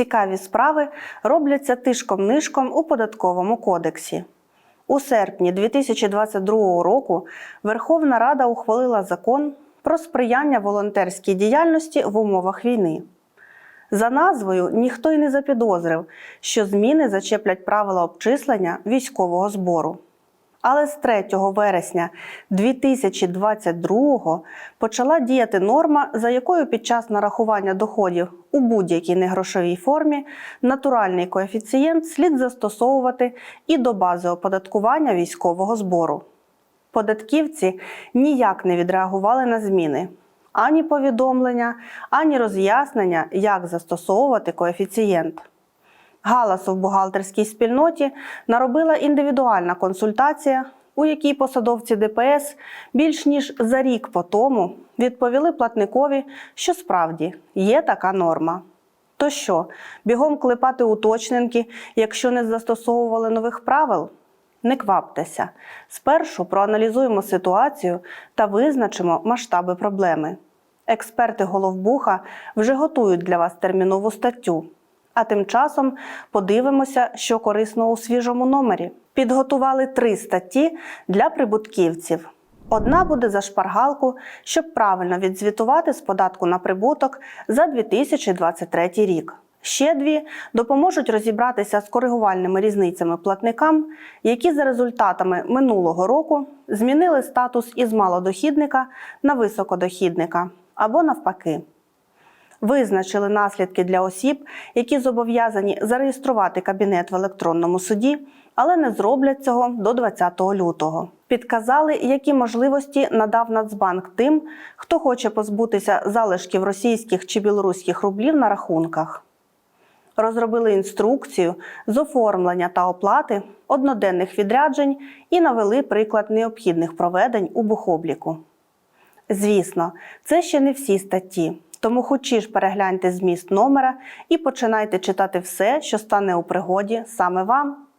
Цікаві справи робляться тишком-нишком у податковому кодексі. У серпні 2022 року Верховна Рада ухвалила закон про сприяння волонтерській діяльності в умовах війни. За назвою ніхто й не запідозрив, що зміни зачеплять правила обчислення військового збору. Але з 3 вересня 2022 почала діяти норма, за якою під час нарахування доходів у будь-якій негрошовій формі натуральний коефіцієнт слід застосовувати і до бази оподаткування військового збору. Податківці ніяк не відреагували на зміни. Ані повідомлення, ані роз'яснення, як застосовувати коефіцієнт. Галасу в бухгалтерській спільноті наробила індивідуальна консультація, у якій посадовці ДПС більш ніж за рік по тому відповіли платникові, що справді є така норма. То що, бігом клепати уточненки, якщо не застосовували нових правил? Не кваптеся. Спершу проаналізуємо ситуацію та визначимо масштаби проблеми. Експерти Головбуха вже готують для вас термінову статтю. А тим часом подивимося, що корисно у свіжому номері. Підготували три статті для прибутківців. Одна буде за шпаргалку, щоб правильно відзвітувати з податку на прибуток за 2023 рік. Ще дві допоможуть розібратися з коригувальними різницями платникам, які за результатами минулого року змінили статус із малодохідника на високодохідника або навпаки. Визначили наслідки для осіб, які зобов'язані зареєструвати кабінет в електронному суді, але не зроблять цього до 20 лютого. Підказали, які можливості надав Нацбанк тим, хто хоче позбутися залишків російських чи білоруських рублів на рахунках. Розробили інструкцію з оформлення та оплати одноденних відряджень і навели приклад необхідних проведень у бухобліку. Звісно, це ще не всі статті, тому хочі ж перегляньте зміст номера і починайте читати все, що стане у пригоді саме вам.